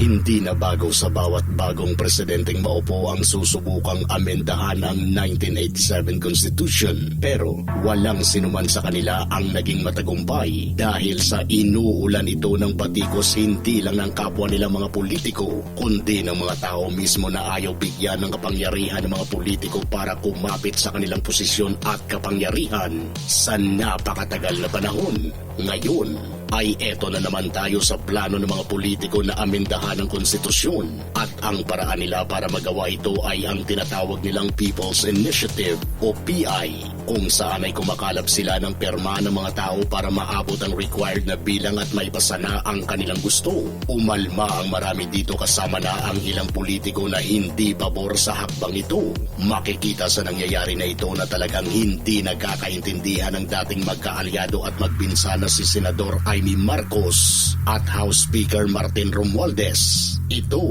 Hindi na bago sa bawat bagong presidenteng maupo ang susubukang amendahan ang 1987 Constitution. Pero walang sinuman sa kanila ang naging matagumpay dahil sa inuulan ito ng batikos hindi lang ng kapwa nila mga politiko, kundi ng mga tao mismo na ayaw bigyan ng kapangyarihan ng mga politiko para kumapit sa kanilang posisyon at kapangyarihan sa napakatagal na panahon. Ngayon, ay eto na naman tayo sa plano ng mga politiko na amendahan ang konstitusyon. At ang paraan nila para magawa ito ay ang tinatawag nilang People's Initiative o PI kung saan ay kumakalap sila ng perma ng mga tao para maabot ang required na bilang at maipasa na ang kanilang gusto. Umalma ang marami dito kasama na ang ilang politiko na hindi pabor sa hakbang ito. Makikita sa nangyayari na ito na talagang hindi nagkakaintindihan ng dating magkaalyado at magbinsa na si Senador Amy Marcos at House Speaker Martin Romualdez. Ito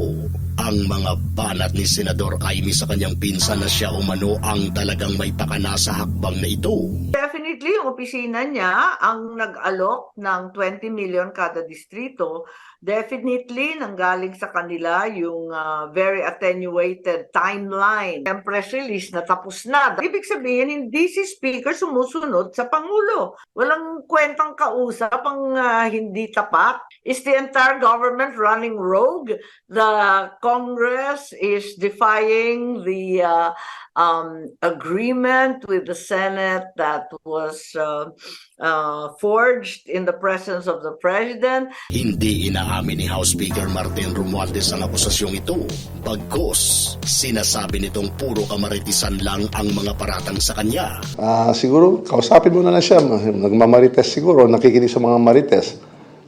ang mga banat ni Senador Amy sa kanyang pinsan na siya umano ang talagang may pakana sa hakbang na ito. Definitely, yung opisina niya ang nag-alok ng 20 million kada distrito. Definitely, nanggaling sa kanila yung ah, very attenuated timeline. Ang press release na tapos na. Ibig sabihin, hindi si Speaker sumusunod sa Pangulo. Walang kwentang kausap ang ah, hindi tapat. Is the entire government running rogue? The Congress is defying the uh, um, agreement with the Senate that was uh, uh, forged in the presence of the president. Hindi inaamin ni House Speaker Martin Romualdez ang akusasyong ito. Bagkos, sinasabi nitong puro kamaritisan lang ang mga paratang sa kanya. Ah, siguro, kausapin mo na lang siya. Nagmamarites siguro, nakikinig sa mga marites.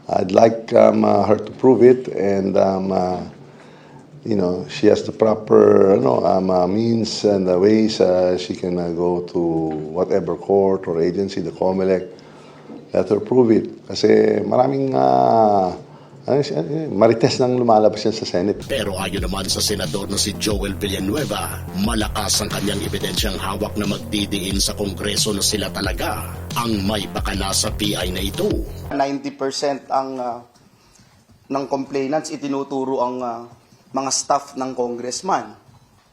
I'd like um, uh, her to prove it and um, uh, you know, she has the proper ano, um, uh, means and uh, ways uh, she can uh, go to whatever court or agency, the COMELEC, let her prove it. Kasi maraming uh, marites nang lumalabas yan sa Senate. Pero ayon naman sa senador na si Joel Villanueva, malakas ang kanyang ebidensyang hawak na magdidiin sa Kongreso na sila talaga ang may bakana sa PI na ito. 90% ang ah, ng complainants itinuturo ang ah, mga staff ng congressman.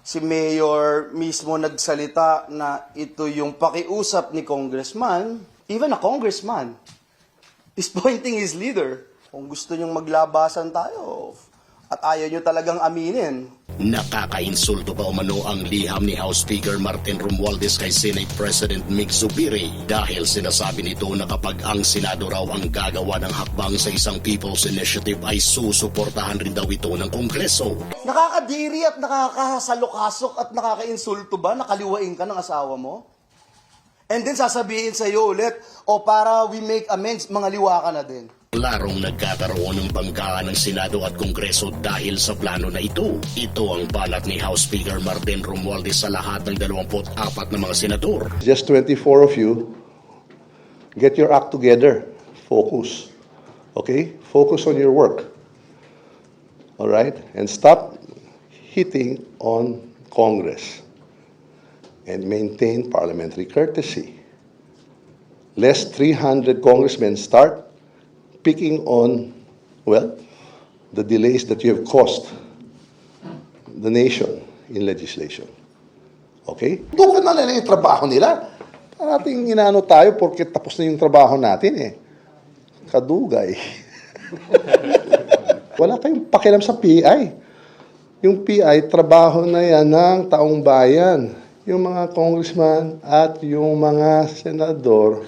Si Mayor mismo nagsalita na ito yung pakiusap ni congressman, even a congressman, is pointing his leader. Kung gusto niyong maglabasan tayo at ayaw niyo talagang aminin, Nakakainsulto pa umano ang liham ni House Speaker Martin Romualdez kay Senate President Mick Zubiri dahil sinasabi nito na kapag ang Senado raw ang gagawa ng hakbang sa isang People's Initiative ay susuportahan rin daw ito ng Kongreso. Nakakadiri at nakakasalukasok at nakakainsulto ba? Nakaliwain ka ng asawa mo? And then sasabihin sa iyo ulit, o para we make amends, mga liwa ka na din. Larong nagkakaroon ng banggaan ng Senado at Kongreso dahil sa plano na ito. Ito ang banat ni House Speaker Martin Romualdez sa lahat ng 24 na mga senador. Just 24 of you, get your act together. Focus. Okay? Focus on your work. All right? And stop hitting on Congress. And maintain parliamentary courtesy. Lest 300 congressmen start picking on, well, the delays that you have caused the nation in legislation. Okay? Tukan na nila yung trabaho nila. Parating inaano tayo porque tapos na yung trabaho natin eh. Kadugay. Wala kayong pakialam sa PI. Yung PI, trabaho na yan ng taong bayan. Yung mga congressman at yung mga senador,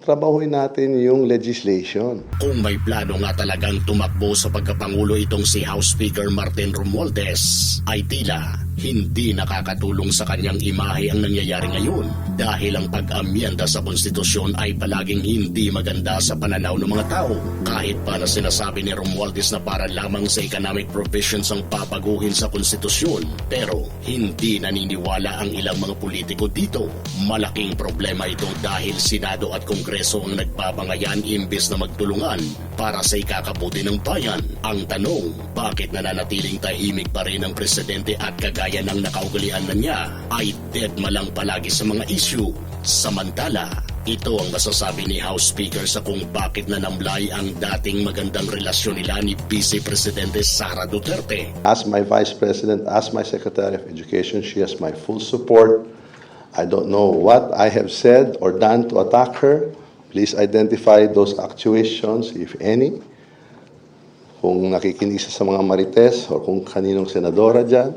trabahuin natin yung legislation. Kung may plano nga talagang tumakbo sa pagkapangulo itong si House Speaker Martin Romualdez, ay tila hindi nakakatulong sa kanyang imahe ang nangyayari ngayon dahil ang pag-amyenda sa konstitusyon ay palaging hindi maganda sa pananaw ng mga tao. Kahit pa na sinasabi ni Romualdez na para lamang sa economic provisions ang papaguhin sa konstitusyon, pero hindi naniniwala ang ilang mga politiko dito. Malaking problema ito dahil Senado at Kongreso ang nagbabangayan imbes na magtulungan para sa ikakabuti ng bayan. Ang tanong, bakit nananatiling tahimik pa rin ang presidente at kagaya ng nakaugalian na niya ay dead malang palagi sa mga issue. Samantala, ito ang masasabi ni House Speaker sa kung bakit nanamlay ang dating magandang relasyon nila ni Vice Presidente Sara Duterte. As my Vice President, as my Secretary of Education, she has my full support. I don't know what I have said or done to attack her. Please identify those actuations, if any. Kung nakikinig sa mga marites o kung kaninong senadora dyan,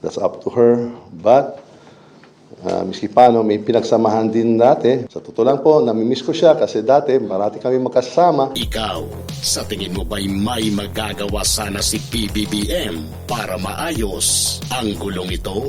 that's up to her. But, uh, miski paano, may pinagsamahan din dati. Sa totoo lang po, namimiss ko siya kasi dati marati kami magkasama. Ikaw, sa tingin mo ba'y may magagawa sana si PBBM para maayos ang gulong ito?